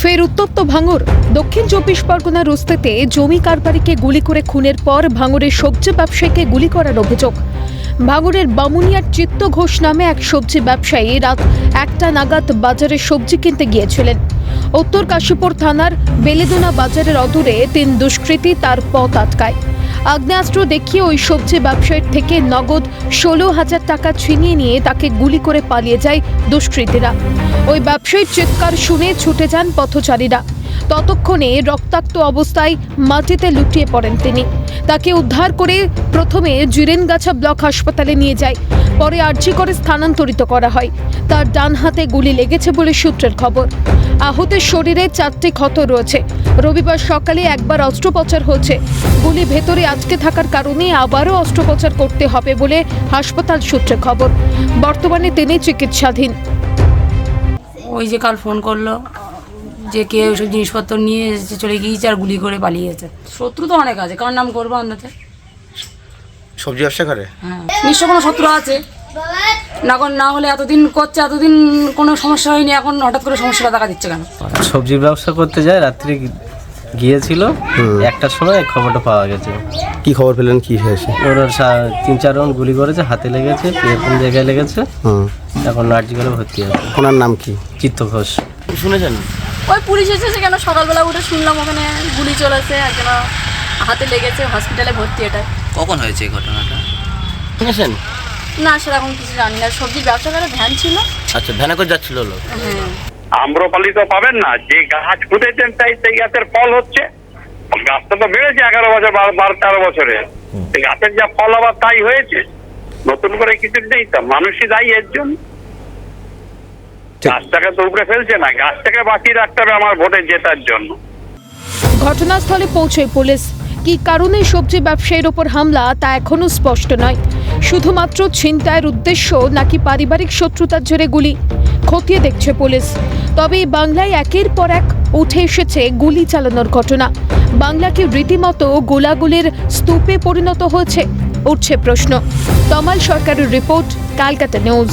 ফের উত্তপ্ত ভাঙর। দক্ষিণ চব্বিশ পরগনার রস্তেতে জমি কারবারিকে গুলি করে খুনের পর ভাঙরের সবজি ব্যবসায়ীকে গুলি করার অভিযোগ। ভাঙরের বামুনিয়ার চিত্ত ঘোষ নামে এক সবজি ব্যবসায়ী রাত একটা নাগাদ বাজারে সবজি কিনতে গিয়েছিলেন। উত্তর কাশীপুর থানার বেলেদোনা বাজারের অদূরে তিন দুষ্কৃতী তার পথ আটকায়। আগ্নেয়াস্ত্র দেখিয়ে ওই সবজি ব্যবসায়ীর থেকে নগদ ষোলো হাজার টাকা ছিনিয়ে নিয়ে তাকে গুলি করে পালিয়ে যায় দুষ্কৃতীরা। ওই ব্যবসায়ীর চিৎকার শুনে ছুটে যান পথচারীরা। ততক্ষণে রক্তাক্ত অবস্থায় মাটিতে লুটিয়ে পড়েন তিনি। তাকে উদ্ধার করে প্রথমে জিরেনগাছা ব্লক হাসপাতালে নিয়ে যায়। পরে আর্জি করে স্থানান্তরিত করা হয়। তার ডান হাতে গুলি লেগেছে বলে সূত্রের খবর। আহতের শরীরে চারটি ক্ষত রয়েছে। রবিবার সকালে একবার অস্ত্রোপচার হয়েছে গুলি ভেতরে আটকে থাকার কারণে আবারও অস্ত্রোপচার করতে হবে বলে হাসপাতাল সূত্রে খবর। বর্তমানে তিনি চিকিৎসাধীন। ওই যে কাল ফোন করল যে কে ওইসব জিনিসপত্র নিয়ে এসে চলে গিয়েছে আর গুলি করে পালিয়েছে। শত্রু তো অনেক আছে কার নাম করব আন্দাজে সবজি ব্যবসা করে হ্যাঁ নিশ্চয় কোনো শত্রু আছে? না কোন- না হলে এতদিন করছে এতদিন কোনো সমস্যা হয়নি এখন হঠাৎ করে সমস্যাটা দেখা দিচ্ছে কেন? সবজি ব্যবসা করতে যায় রাত্রে গিয়েছিল একটার সময় খবরটা পাওয়া গেছে। কি খবর পেলেন কি হয়েছে? ওর সা- তিন চার রাউন্ড গুলি করেছে হাতে লেগেছে এরকম জায়গায় লেগেছে হুম। এখন নার্জিকালে ভর্তি আছে। ওনার নাম কি? চিত্ত ঘোষ। শুনেছেন? ওই পুলিশ এসেছে কেন? সকালবেলা উঠে শুনলাম ওখানে গুলি চলেছে একজন হাতে লেগেছে হসপিটালে ভর্তি এটা কখন হয়েছে এই ঘটনাটা? শুনেছেন? না সেরকম কিছু জানি না। সবজির ব্যবসা করে ভ্যান ছিল। আচ্ছা ভ্যানে করে যাচ্ছিল লোক? হ্যাঁ। আম্রপালি তো পাবেন না যে গাছ পুঁতেছেন তাই সেই গাছের ফল হচ্ছে। গাছটা তো বেড়েছে এগারো বছর বারো বারো তেরো বছরে। গাছের যা ফল আবার তাই হয়েছে। নতুন করে কিছু নেই তো মানুষই দায়ী এর জন্য। গাছটাকে তো উপরে ফেলছে না গাছটাকে বাঁচিয়ে রাখতে হবে আমার ভোটে জেতার জন্য। ঘটনাস্থলে পৌঁছে পুলিশ। কী কারণে সবজি ব্যবসায়ীর ওপর হামলা তা এখনও স্পষ্ট নয়। শুধুমাত্র ছিনতাইয়ের উদ্দেশ্য নাকি পারিবারিক শত্রুতার জেরে গুলি খতিয়ে দেখছে পুলিশ। তবে বাংলায় একের পর এক উঠে এসেছে গুলি চালানোর ঘটনা। বাংলা কি রীতিমতো গোলাগুলির স্তূপে পরিণত হয়েছে? উঠছে প্রশ্ন। তমাল সরকারের রিপোর্ট ক্যালকাটা নিউজ।